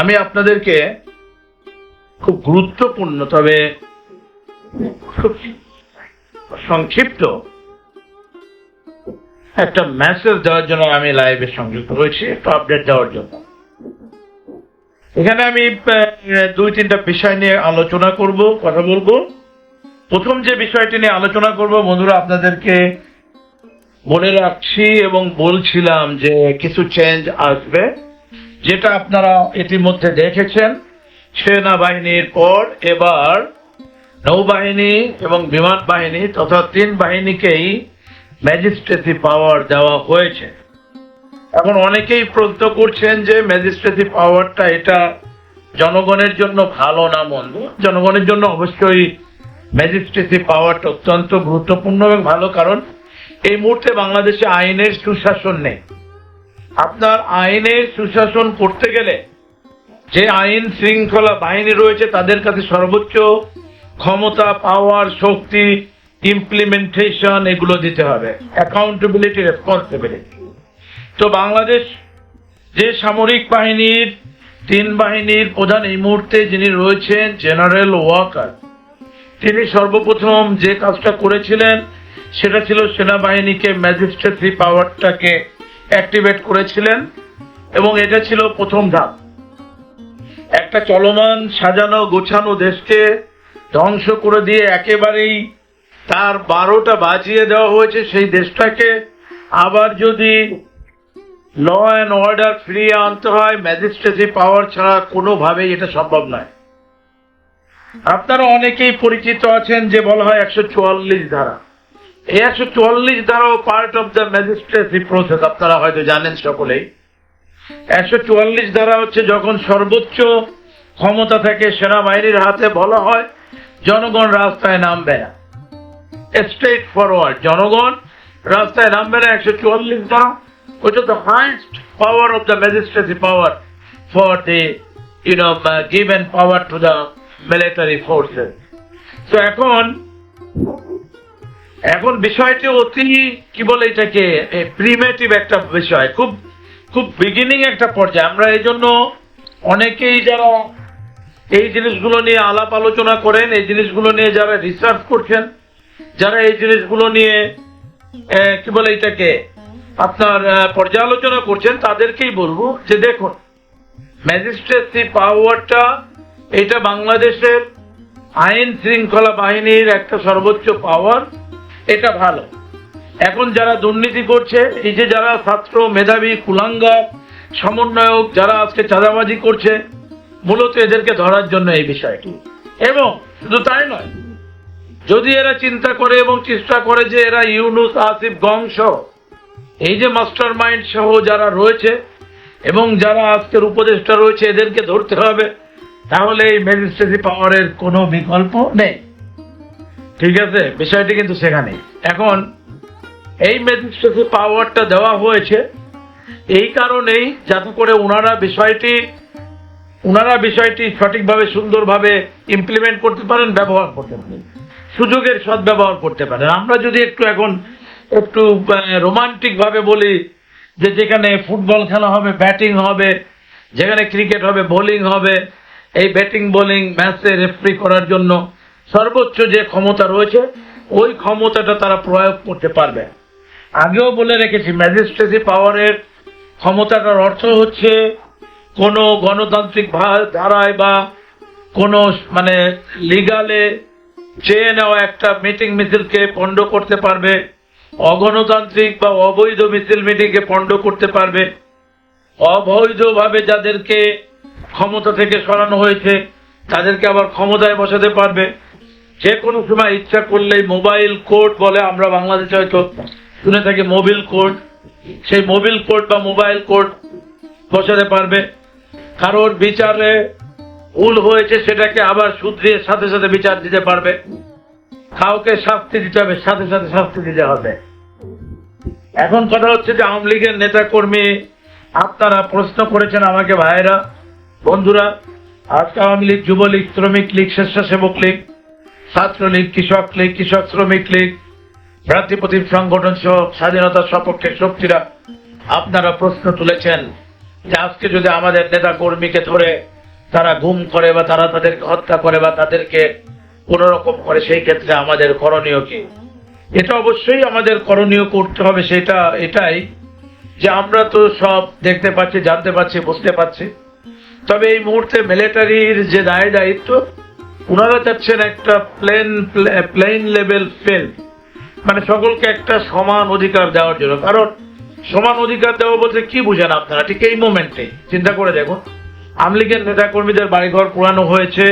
আমি আপনাদেরকে খুব গুরুত্বপূর্ণ, তবে খুব সংক্ষিপ্ত একটা মেসেজ দেওয়ার জন্য আমি লাইভে সংযুক্ত হয়েছি একটু আপডেট দেওয়ার জন্য। এখানে আমি দুই তিনটা বিষয় নিয়ে আলোচনা করব, কথা বলব। প্রথম যে বিষয়টি নিয়ে আলোচনা করব, বন্ধুরা, আপনাদেরকে বলে রাখছি এবং বলছিলাম যে কিছু চেঞ্জ আসবে। যেটা আপনারা ইতিমধ্যে দেখেছেন, সেনাবাহিনীর পর এবার নৌবাহিনী এবং বিমান বাহিনী তথা তিন বাহিনীকেই ম্যাজিস্ট্রেসি পাওয়ার দেওয়া হয়েছে। এখন অনেকেই প্রশ্ন করছেন যে ম্যাজিস্ট্রেসি পাওয়ারটা এটা জনগণের জন্য ভালো না মন্দ। জনগণের জন্য অবশ্যই ম্যাজিস্ট্রেসি পাওয়ারটা অত্যন্ত গুরুত্বপূর্ণ এবং ভালো, কারণ এই মুহূর্তে বাংলাদেশে আইনের সুশাসন নেই। আপনার আইনের সুশাসন করতে গেলে যে আইন শৃঙ্খলা বাহিনী রয়েছে, তাদের কাছে সর্বোচ্চ ক্ষমতা পাওয়ার শক্তি ইমপ্লিমেন্টেশন এগুলো দিতে হবে। অ্যাকাউন্টেবিলিটি রেসপন্সিবিলিটি তো বাংলাদেশ যে সামরিক বাহিনীর, তিন বাহিনীর প্রধান এই মুহূর্তে যিনি রয়েছেন, জেনারেল ওয়াকার, তিনি সর্বপ্রথম যে কাজটা করেছিলেন, সেটা ছিল সেনাবাহিনীকে ম্যাজিস্ট্রেসি পাওয়ারটাকে অ্যাক্টিভেট করেছিলেন এবং এটা ছিল প্রথম ধাপ। একটা চলমান, সাজানো, গোছানো দেশকে ধ্বংস করে দিয়ে একেবারেই তার বারোটা বাজিয়ে দেওয়া হয়েছে। সেই দেশটাকে আবার যদি ল অ্যান্ড অর্ডার ফিরিয়ে আনতে হয়, ম্যাজিস্ট্রেসি পাওয়ার ছাড়া কোনোভাবেই এটা সম্ভব নয়। আপনারা অনেকেই পরিচিত আছেন যে বলা হয় একশো চুয়াল্লিশ ধারা। একশো চুয়াল্লিশ ধারাও part of the magistracy process আপনারা হয়তো জানেন সকলেই। একশো চুয়াল্লিশ ধারা হচ্ছে যখন সর্বোচ্চ ক্ষমতা থেকে সেনাবাহিনীর হাতে বলা হয় জনগণ রাস্তায় নামবে না। স্ট্রেট ফরওয়ার্ড জনগণ রাস্তায় নামবে না একশো চুয়াল্লিশ ধারা which is of the magistracy power for the you know uh, given power to the military forces. So এখন এখন বিষয়টি অতি, কি বলে এটাকে প্রিমেটিভ একটা বিষয়। খুব খুব বিগিনিং একটা পর্যায়ে। আমরা এই জন্য অনেকেই যারা এই জিনিসগুলো নিয়ে আলাপ আলোচনা করেন, এই জিনিসগুলো নিয়ে যারা রিসার্চ করছেন, যারা এই জিনিসগুলো নিয়ে কি বলে এটাকে, আপনার পর্যালোচনা করছেন, তাদেরকেই বলব যে দেখুন, ম্যাজিস্ট্রেসি পাওয়ারটা এটা বাংলাদেশের আইন শৃঙ্খলা বাহিনীর একটা সর্বোচ্চ পাওয়ার এটা ভালো। এখন যারা দুর্নীতি করছে, এই যে যারা ছাত্র, মেধাবী কুলাঙ্গা সমন্বয়ক, যারা আজকে চাঁদাবাজি করছে, মূলত এদেরকে ধরার জন্য এই বিষয়টি। এবং শুধু তাই নয়, যদি এরা চিন্তা করে এবং চেষ্টা করে যে এরা ইউনুস, আসিফ গংশ এই যে মাস্টার মাইন্ড সহ যারা রয়েছে এবং যারা আজকের উপদেষ্টা রয়েছে, এদেরকে ধরতে হবে, তাহলে এই ম্যাজিস্ট্রেসি পাওয়ারের কোনো বিকল্প নেই। ঠিক আছে, বিষয়টি কিন্তু সেখানে। এখন, এই ম্যাজিস্ট্রেসি পাওয়ারটা দেওয়া হয়েছে, এই কারণেই যাতে করে ওনারা বিষয়টি ওনারা বিষয়টি সঠিকভাবে, সুন্দরভাবে ইমপ্লিমেন্ট করতে পারেন, ব্যবহার করতে পারেন। সুযোগের সদ্ব্যবহার করতে পারেন। আমরা যদি একটু এখন, একটু রোমান্টিকভাবে বলি, যে যেখানে ফুটবল খেলা হবে ব্যাটিং হবে, যেখানে ক্রিকেট হবে বোলিং হবে, এই ব্যাটিং বোলিং ম্যাচে রেফারি করার জন্য সর্বোচ্চ যে ক্ষমতা রয়েছে, ওই ক্ষমতাটা তারা প্রয়োগ করতে পারবে। আগেও বলে রেখেছি, ম্যাজিস্ট্রেসি পাওয়ারের ক্ষমতাটার অর্থ হচ্ছে কোনো গণতান্ত্রিক ধারায় বা কোনো মানে লিগালে চেয়ে নেওয়া একটা মিটিং মিছিলকে পণ্ড করতে পারবে, অগণতান্ত্রিক বা অবৈধ মিছিল মিটিংকে পণ্ড করতে পারবে। অবৈধভাবে যাদেরকে ক্ষমতা থেকে সরানো হয়েছে, তাদেরকে আবার ক্ষমতায় বসাতে পারবে। যে কোনো সময় ইচ্ছা করলেই মোবাইল কোর্ট বলে আমরা বাংলাদেশে হয়তো শুনে থাকি মোবিল কোর্ট সেই মোবিল কোর্ট বা মোবাইল কোর্ট বসাতে পারবে। কারোর বিচারে ভুল হয়েছে সেটাকে আবার শুধরিয়ে সাথে সাথে বিচার দিতে পারবে। কাউকে শাস্তি দিতে হবে, সাথে সাথে শাস্তি দিতে হবে। এখন কথা হচ্ছে যে আওয়ামী লীগের নেতা কর্মী আপনারা প্রশ্ন করেছেন আমাকে ভাইয়েরা, বন্ধুরা, আজকে আওয়ামী লীগ যুবলীগ, শ্রমিক লীগ, স্বেচ্ছাসেবক লীগ ছাত্রলীগ, কৃষক লীগ, কৃষক শ্রমিক লীগ ভ্রাতৃপ্রতিম সংগঠন সহ স্বাধীনতার সপক্ষে শক্তিরা আপনারা প্রশ্ন তুলেছেন যে আজকে যদি আমাদের নেতা কর্মীকে ধরে তারা গুম করে বা তারা তাদেরকে হত্যা করে বা তাদেরকে কোন রকম করে, সেই ক্ষেত্রে আমাদের করণীয় কি? এটা অবশ্যই আমাদের করণীয় করতে হবে, সেটা এটাই যে আমরা তো সব দেখতে পাচ্ছি, জানতে পারছি বুঝতে পারছি তবে এই মুহূর্তে মিলিটারির যে দায় দায়িত্ব ওনারা চাচ্ছেন একটা প্লেন প্লেন লেভেল ফেল মানে সকলকে একটা সমান অধিকার দেওয়ার জন্য। কারণ সমান অধিকার দেওয়া বলতে কি বুঝেন আপনারা? ঠিক এই মোমেন্টে চিন্তা করে দেখুন। আমলিগের নেতাকর্মীদের বাড়িঘর পুরানো হয়েছে।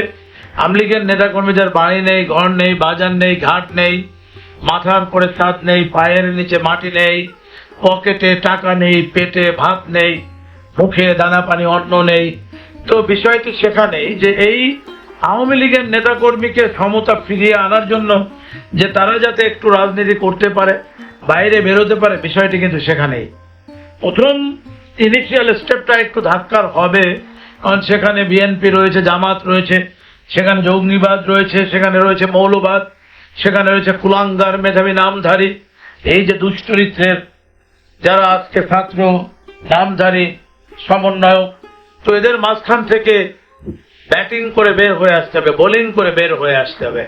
আমলিগের নেতাকর্মীদের বাড়ি নেই, ঘর নেই, বাজার নেই, ঘাট নেই। মাথার পরে ছাদ নেই, পায়ের নিচে মাটি নেই। পকেটে টাকা নেই, পেটে ভাত নেই। মুখে দানা পানি, অন্ন নেই। তো বিষয়টি সেখানেই যে এই আওয়ামী লীগের নেতাকর্মীকে ক্ষমতা ফিরিয়ে আনার জন্য যে তারা যাতে একটু রাজনীতি করতে পারে, বাইরে বেরোতে পারে, বিষয়টি কিন্তু সেখানেই। প্রথম ইনিশিয়াল স্টেপটা একটু ধাক্কার হবে, কারণ সেখানে বিএনপি রয়েছে, জামাত রয়েছে, সেখানে জঙ্গিবাদ রয়েছে, সেখানে রয়েছে মৌলবাদ, সেখানে রয়েছে কুলাঙ্গার, মেধাবী, নামধারী। এই যে দুশ্চরিত্রের যারা আজকে ছাত্র, নামধারী, সমন্বয়ক, তো এদের মাঝখান থেকে ব্যাটিং করে বের হয়ে আসতে হবে বোলিং করে বের হয়ে আসতে হবে।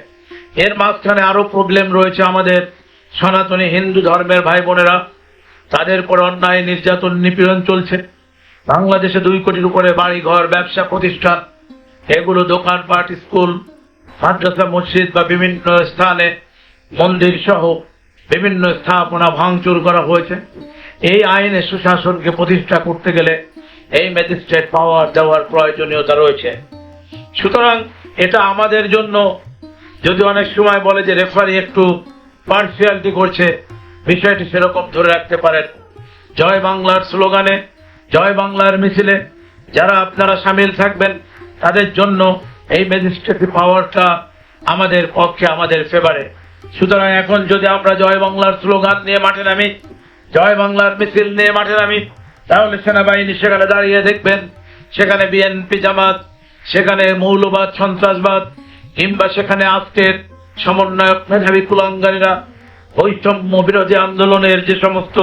এর মাঝখানে আরও প্রবলেম রয়েছে আমাদের সনাতনী হিন্দু ধর্মের ভাই বোনেরা তাদের পর অন্যায়, নির্যাতন, নিপীড়ন চলছে। বাংলাদেশে দুই কোটির উপরে বাড়ি ঘর ব্যবসা প্রতিষ্ঠান, এগুলো দোকানপাট স্কুল, মাদ্রাসা, মসজিদ বা বিভিন্ন স্থানে মন্দির সহ বিভিন্ন স্থাপনা ভাঙচুর করা হয়েছে। এই আইনে সুশাসনকে প্রতিষ্ঠা করতে গেলে এই ম্যাজিস্ট্রেট পাওয়ার দেওয়ার প্রয়োজনীয়তা রয়েছে। সুতরাং এটা আমাদের জন্য, যদি অনেক সময় বলে যে রেফারি একটু পার্সিয়ালিটি করছে, বিষয়টি সেরকম ধরে রাখতে পারেন। জয় বাংলার স্লোগানে, জয় বাংলার মিছিলে, যারা আপনারা সামিল থাকবেন, তাদের জন্য এই ম্যাজিস্ট্রেটি পাওয়ারটা আমাদের পক্ষে, আমাদের ফেভারে সুতরাং এখন যদি আমরা জয় বাংলার স্লোগান নিয়ে মাঠে নামি, জয় বাংলার মিছিল নিয়ে মাঠে নামি, তাহলে সেনাবাহিনী সেখানে দাঁড়িয়ে দেখবেন, সেখানে বিএনপি জামাত সেখানে মৌলবাদ, সন্ত্রাসবাদ, কিংবা সেখানে আজকের সমন্বয়ক মেধাবী কুলাঙ্গারীরা বৈষম্য বিরোধী আন্দোলনের যে সমস্ত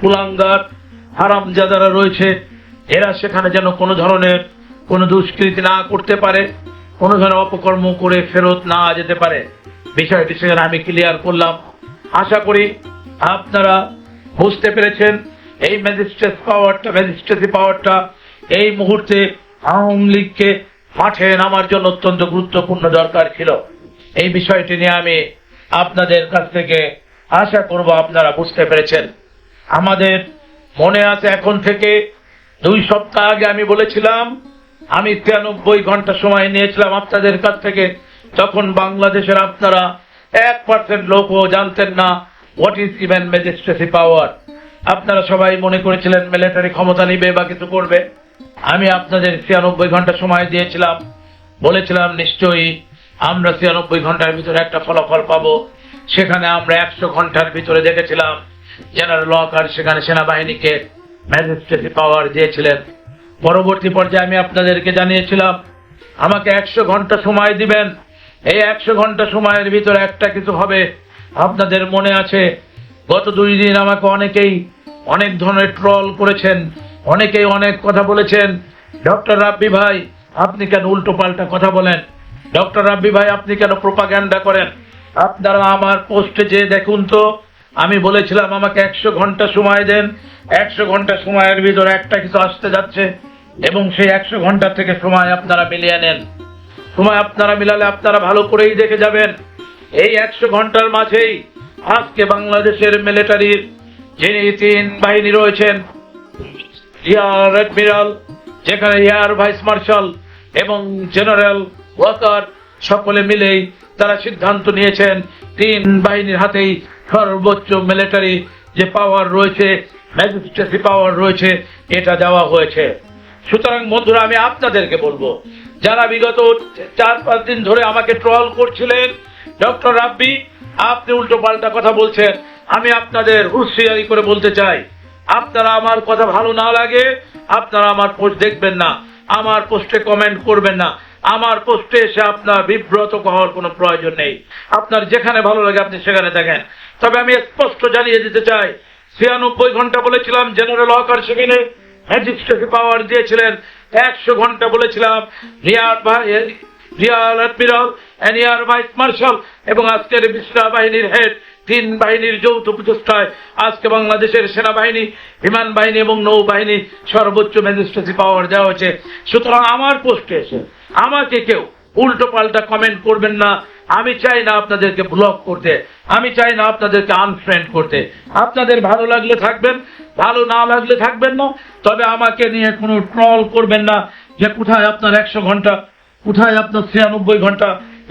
কুলাঙ্গার, হারামজাদারা রয়েছে, এরা সেখানে যেন কোনো ধরনের কোনো দুষ্কৃতি না করতে পারে, কোনো ধরনের অপকর্ম করে ফেরত না যেতে পারে। বিষয়টি সেখানে আমি ক্লিয়ার করলাম। আশা করি আপনারা বুঝতে পেরেছেন, এই ম্যাজিস্ট্রেট পাওয়ারটা ম্যাজিস্ট্রেসি পাওয়ারটা এই মুহূর্তে আওয়ামী লীগকে মাঠে নামার জন্য অত্যন্ত গুরুত্বপূর্ণ দরকার ছিল। এই বিষয়টি নিয়ে আমি আপনাদের কাছ থেকে আশা করব আপনারা বুঝতে পেরেছেন। আমাদের মনে আছে এখন থেকে দুই সপ্তাহ আগে আমি বলেছিলাম, আমি তিরানব্বই ঘণ্টা সময় নিয়েছিলাম আপনাদের কাছ থেকে। তখন বাংলাদেশের আপনারা এক পার্সেন্ট লোকও জানতেন না what is even magistracy power আপনারা সবাই মনে করেছিলেন মিলিটারি ক্ষমতা নিবে বা কিছু করবে। আমি আপনাদের ছিয়ানব্বই ঘণ্টা সময় দিয়েছিলাম। বলেছিলাম, নিশ্চয়ই আমরা ছিয়ানব্বই ঘণ্টার ভিতরে একটা ফলাফল পাব। সেখানে আমরা একশো ঘণ্টার ভিতরে দেখেছিলাম জেনারেল ওয়াকার সেখানে সেনাবাহিনীকে ম্যাজিস্ট্রেসি পাওয়ার দিয়েছিলেন। পরবর্তী পর্যায়ে আমি আপনাদেরকে জানিয়েছিলাম, আমাকে একশো ঘণ্টা সময় দিবেন। এই একশো ঘণ্টা সময়ের ভিতরে একটা কিছু হবে। আপনাদের মনে আছে, গত দুই দিন আমাকে অনেকেই অনেক ধরনের ট্রল করেছেন। অনেকেই অনেক কথা বলেছেন। ডক্টর রাব্বি ভাই, আপনি কেন উল্টো পাল্টা কথা বলেন? ডক্টর রাব্বি ভাই, আপনি কেন প্রোপাগ্যান্ডা করেন? আপনারা আমার পোস্টে যে দেখুন তো, আমি বলেছিলাম আমাকে একশো ঘণ্টা সময় দেন। একশো ঘণ্টা সময়ের ভিতরে একটা কিছু আসতে যাচ্ছে এবং সেই একশো ঘণ্টা থেকে সময় আপনারা মিলিয়ে নেন। সময় আপনারা মিলালে আপনারা ভালো করেই দেখে যাবেন। এই একশো ঘণ্টার মাঝেই আজকে বাংলাদেশের মিলিটারির যিনি তিন বাহিনী রয়েছেন এয়ার অ্যাডমিরাল যেখানে এয়ার ভাইস মার্শাল এবং জেনারেল ওয়াকার সকলে মিলেই তারা সিদ্ধান্ত নিয়েছেন, তিন বাহিনীর হাতেই সর্বোচ্চ মিলিটারি যে পাওয়ার রয়েছে ম্যাজিস্ট্রেসি পাওয়ার রয়েছে, এটা দেওয়া হয়েছে। সুতরাং বন্ধুরা, আমি আপনাদেরকে বলব, যারা বিগত চার পাঁচ দিন ধরে আমাকে ট্রল করছিলেন ডক্টর রাব্বি, আপনি উল্টো পাল্টা কথা বলছেন, আমি আপনাদের হুঁশিয়ারি করে বলতে চাই আপনারা আমার কথা ভালো না লাগে, আপনারা আমার পোস্ট দেখবেন না, আমার পোস্টে কমেন্ট করবেন না, আমার পোস্টে এসে আপনার বিব্রত হওয়ার কোনো প্রয়োজন নেই। আপনার যেখানে ভালো লাগে আপনি সেখানে দেখেন তবে আমি স্পষ্ট জানিয়ে দিতে চাই, ছিয়ানব্বই ঘণ্টা বলেছিলাম জেনারেল ওয়াকার সেখানে ম্যাজিস্ট্রেট পাওয়ার দিয়েছিলেন, একশো ঘণ্টা বলেছিলাম rear rear admiral air vice marshal এবং আজকের বিশ্বরা বাহিনীর হেড তিন বাহিনীর যৌথ প্রচেষ্টায় আজকে বাংলাদেশের সেনাবাহিনী, বিমান বাহিনী এবং নৌবাহিনী সর্বোচ্চ ম্যাজিস্ট্রেসি পাওয়ার দেওয়া হয়েছে। সুতরাং আমার পোস্টে এসে, আমাকে কেউ উল্টো পাল্টা কমেন্ট করবেন না। আমি চাই না আপনাদেরকে ব্লক করতে। আমি চাই না আপনাদেরকে আনফ্রেন্ড করতে। আপনাদের ভালো লাগলে থাকবেন, ভালো না লাগলে থাকবেন না। তবে আমাকে নিয়ে কোনো ট্রল করবেন না যে কোথায় আপনার একশো ঘণ্টা, কোথায় আপনার ছিয়ানব্বই ঘণ্টা।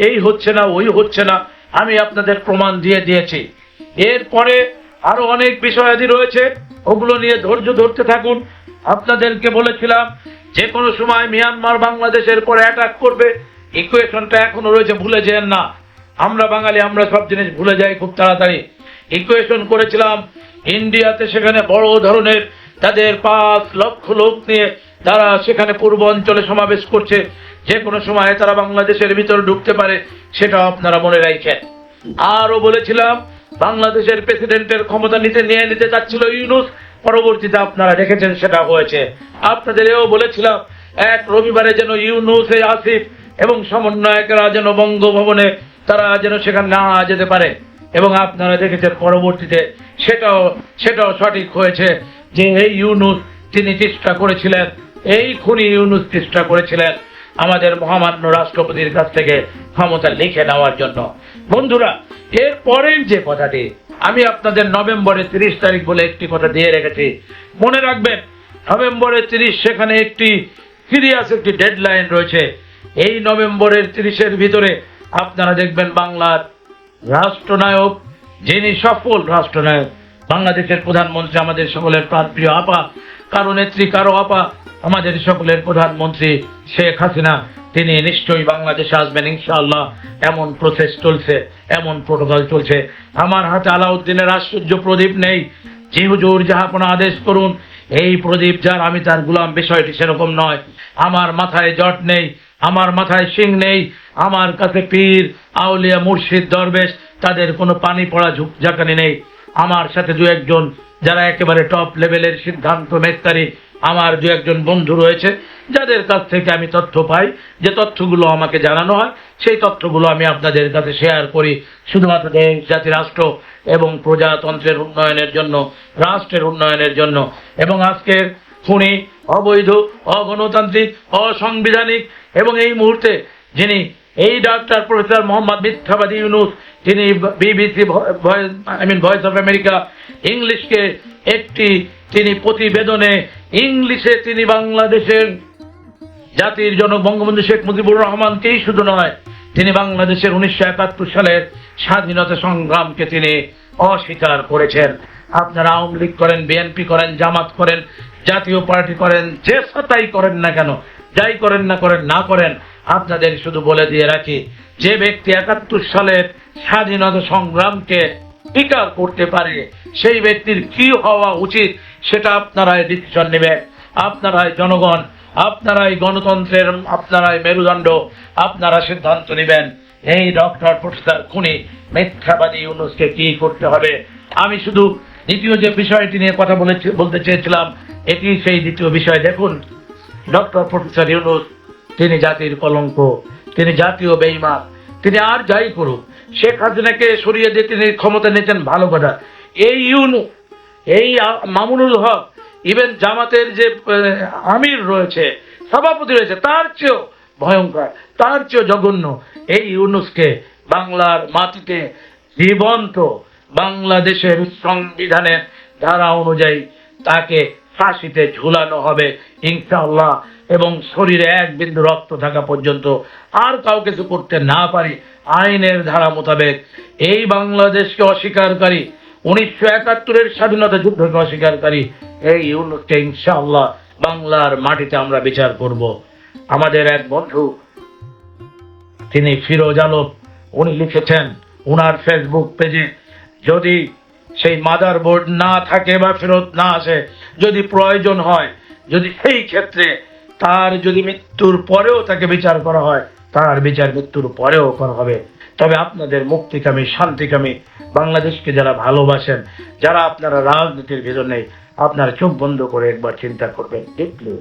এই হচ্ছে না, ওই হচ্ছে না। আমি আপনাদের প্রমাণ দিয়ে দিয়েছি। এরপরে আরও অনেক বিষয়াদি রয়েছে, ওগুলো নিয়ে ধৈর্য ধরতে থাকুন। আপনাদেরকে বলেছিলাম যে কোনো সময় মিয়ানমার বাংলাদেশের পরে অ্যাটাক করবে ইকুয়েশনটা এখনও রয়েছে, ভুলে যেন না। আমরা বাঙালি, আমরা সব জিনিস ভুলে যাই খুব তাড়াতাড়ি। ইকুয়েশন করেছিলাম, ইন্ডিয়াতে সেখানে বড় ধরনের তাদের পাঁচ লক্ষ লোক নিয়ে তারা সেখানে পূর্ব অঞ্চলে সমাবেশ করছে। যে কোনো সময় তারা বাংলাদেশের ভিতরে ঢুকতে পারে সেটা আপনারা মনে রাখেন। আরও বলেছিলাম, বাংলাদেশের প্রেসিডেন্টের ক্ষমতা নিতে নিয়ে নিতে চাচ্ছিল ইউনুস, পরবর্তীতে আপনারা দেখেছেন সেটা হয়েছে। আপনাদের এও বলেছিলাম, এক রবিবারে যেন ইউনুস আসিফ এবং সমন্বয়কেরা যেন বঙ্গভবনে তারা যেন সেখানে না যেতে পারে। এবং আপনারা দেখেছেন পরবর্তীতে সেটাও সেটাও সঠিক হয়েছে যে এই ইউনুস তিনি চেষ্টা করেছিলেন, এই খুনি ইউনুস চেষ্টা করেছিলেন। আমাদের মহামান্য রাষ্ট্রপতির কাছ থেকে ক্ষমতা লিখে নেওয়ার জন্য। বন্ধুরা, এর পরের যে কথাটি, আমি আপনাদের নভেম্বরের তিরিশ তারিখ বলে একটি কথা দিয়ে রেখেছি। মনে রাখবেন, নভেম্বরের তিরিশ সেখানে একটি সিরিয়াস একটি ডেডলাইন রয়েছে। এই নভেম্বরের তিরিশের ভিতরে আপনারা দেখবেন বাংলার রাষ্ট্রনায়ক, যিনি সফল রাষ্ট্রনায়ক বাংলাদেশের প্রধানমন্ত্রী আমাদের সকলের প্রাণপ্রিয় আপা, কারও নেত্রী, কারও আপা, আমাদের সকলের প্রধানমন্ত্রী শেখ হাসিনা, তিনি নিশ্চয়ই বাংলাদেশে আসবেন ইনশাআল্লাহ। এমন প্রসেস চলছে, এমন প্রোটোকল চলছে। আমার হাতে আলাউদ্দিনের আশ্চর্য প্রদীপ নেই। জি হুজুর যাহাপনা আদেশ করুন, এই প্রদীপ যার, আমি তার গুলাম, বিষয়টি সেরকম নয়। আমার মাথায় জট নেই, আমার মাথায় শিং নেই। আমার কাছে পীর, আউলিয়া, মুর্শিদ, দরবেশ, তাদের কোনো পানি পড়া ঝুঁক ঝাঁকানি নেই। আমার সাথে দু একজন যারা একেবারে টপ লেভেলের সিদ্ধান্ত মেত্তারি আমার দু একজন বন্ধু রয়েছে, যাদের কাছ থেকে আমি তথ্য পাই, যে তথ্যগুলো আমাকে জানানো হয়, সেই তথ্যগুলো আমি আপনাদের কাছে শেয়ার করি, শুধুমাত্র দেশ, জাতি, রাষ্ট্র এবং প্রজাতন্ত্রের উন্নয়নের জন্য, রাষ্ট্রের উন্নয়নের জন্য। এবং আজকের খুনি, অবৈধ, অগণতান্ত্রিক, অসাংবিধানিক এবং এই মুহূর্তে যিনি এই ডাক্তার প্রফেসর মোহাম্মদ মিথ্যাবাদী ইউনুস, তিনি BBC voice I mean voice of America ইংলিশকে একটি, তিনি প্রতিবেদনে ইংলিশে তিনি বাংলাদেশের জাতির জনক বঙ্গবন্ধু শেখ মুজিবুর রহমানকেই শুধু নয়, তিনি বাংলাদেশের উনিশশো একাত্তর সালের স্বাধীনতা সংগ্রামকে তিনি অস্বীকার করেছেন। আপনারা আওয়ামী লীগ করেন বিএনপি করেন, জামাত করেন, জাতীয় পার্টি করেন, যে সাতাই করেন না কেন, যাই করেন না করেন না করেন আপনাদের শুধু বলে দিয়ে রাখি, যে ব্যক্তি একাত্তর সালের স্বাধীনতা সংগ্রামকে স্বীকার করতে পারে, সেই ব্যক্তির কি হওয়া উচিত সেটা আপনারাই ডিসিশন নেবেন। আপনারাই জনগণ, আপনারাই গণতন্ত্রের, আপনারাই মেরুদণ্ড, আপনারা সিদ্ধান্ত নেবেন। এই ডক্টর প্রফেসর খুনি মিথ্যাবাদী ইউনুসকে কি করতে হবে? আমি শুধু দ্বিতীয় যে বিষয়টি নিয়ে কথা বলে বলতে চেয়েছিলাম, এটি সেই দ্বিতীয় বিষয়। দেখুন, ডক্টর প্রফেসর ইউনুস তিনি জাতির কলঙ্ক, তিনি জাতীয় বেইমান তিনি আর যাই করুক, শেখ হাসিনাকে সরিয়ে দিয়ে তিনি ক্ষমতা নিয়েছেন ভালো কথা। এই ইউনু, এই মামুনুল হক ইভেন জামাতের যে আমির রয়েছে, সভাপতি রয়েছে, তার চেয়েও ভয়ঙ্কর, তার চেয়েও জঘন্য এই ইউনুসকে বাংলার মাটিতে জীবন্ত বাংলাদেশের সংবিধানের ধারা অনুযায়ী তাকে ফাঁসিতে ঝুলানো হবে, ইনশাআল্লাহ। এবং শরীরে এক বিন্দু রক্ত থাকা পর্যন্ত আর কাউ কিছু করতে না পারি, আইনের ধারা মোতাবেক। এই বাংলাদেশকে অস্বীকারকারী উনিশশো একাত্তরের স্বাধীনতা যুদ্ধকে অস্বীকারকারী এই ইউনুসকে ইনশাআল্লাহ বাংলার মাটিতে আমরা বিচার করব। আমাদের এক বন্ধু, তিনি ফিরোজ আলম, উনি লিখেছেন ওনার ফেসবুক পেজে যদি সেই মাদার বোর্ড না থাকে বা ফেরত না আসে, যদি প্রয়োজন হয়, যদি সেই ক্ষেত্রে তার যদি মৃত্যুর পরেও তাকে বিচার করা হয়, তার বিচার মৃত্যুর পরেও করা হবে। তবে আপনাদের মুক্তিকামী, শান্তিকামী বাংলাদেশকে যারা ভালোবাসেন, যারা আপনারা রাজনীতির ভিতর আপনারা চোখ বন্ধ করে একবার চিন্তা করবেন, দেখলে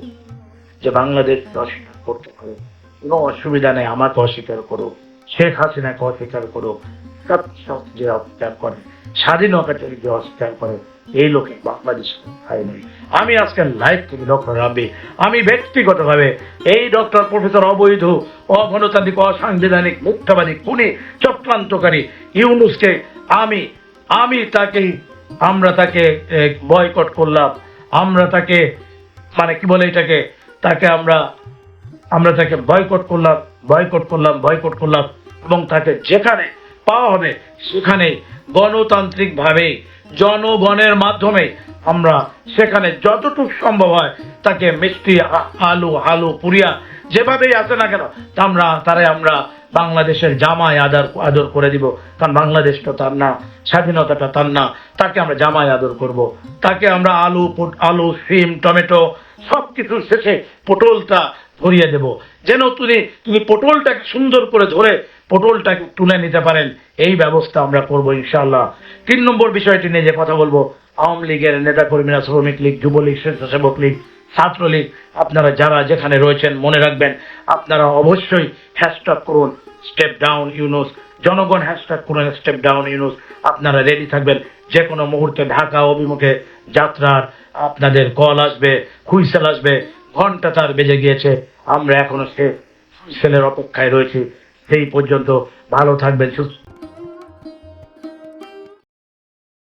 যে বাংলাদেশ অস্বীকার করতে পারে। কোনো অসুবিধা নেই, আমাকে অস্বীকার করুক, শেখ হাসিনাকে অস্বীকার করো যে অস্বীকার করে স্বাধীনতাকে যে অস্বীকার করে, এই লোকে বাংলাদেশ খায় নেই। আমি আজকে লাইভ থেকে ডক্টর রাব্বি আমি ব্যক্তিগতভাবে এই ডক্টর প্রফেসর অবৈধ, অগণতান্ত্রিক, অসাংবিধানিক মিথ্যাবাদী খুনি, চক্রান্তকারী ইউনুসকে আমি আমি তাকে, আমরা তাকে বয়কট করলাম। আমরা তাকে মানে কি বলে এটাকে? তাকে আমরা আমরা তাকে বয়কট করলাম বয়কট করলাম বয়কট করলাম এবং তাকে যেখানে পাওয়া হবে। সেখানে গণতান্ত্রিক ভাবে, জনগণের মাধ্যমে আমরা সেখানে যতটুকু সম্ভব হয় তাকে মিষ্টি আলু আলু, পুরিয়া যেভাবেই আসে না কেন আমরা তারে আমরা বাংলাদেশের জামায় আদর আদর করে দিব। কারণ বাংলাদেশটা তার না, স্বাধীনতাটা তার না, তাকে আমরা জামায় আদর করব। তাকে আমরা আলু আলু, সিম, টমেটো সব কিছুর শেষে পটলটা ধরিয়ে দেব। যেন তুমি তুমি পটলটাকে সুন্দর করে ধরে পটলটাকে তুলে নিতে পারেন। এই ব্যবস্থা আমরা করব ইনশাআল্লাহ। তিন নম্বর বিষয়টি নিয়ে যে কথা বলব, আওয়ামী লীগের নেতা কর্মীরা, শ্রমিক লীগ, যুবলীগ, স্বেচ্ছাসেবক লীগ ছাত্রলীগ আপনারা যারা যেখানে রয়েছেন, মনে রাখবেন, আপনারা অবশ্যই হ্যাশট্যাগ করুন স্টেপ ডাউন ইউনুস জনগণ হ্যাশট্যাগ করুন স্টেপ ডাউন ইউনুস আপনারা রেডি থাকবেন। যে কোনো মুহূর্তে ঢাকা অভিমুখে যাত্রার আপনাদের কল আসবে হুইসেল আসবে। ঘণ্টা তার বেজে গিয়েছে। আমরা এখনও সে ছেলের অপেক্ষায় রয়েছি। সেই পর্যন্ত ভালো থাকবেন, সুস্থ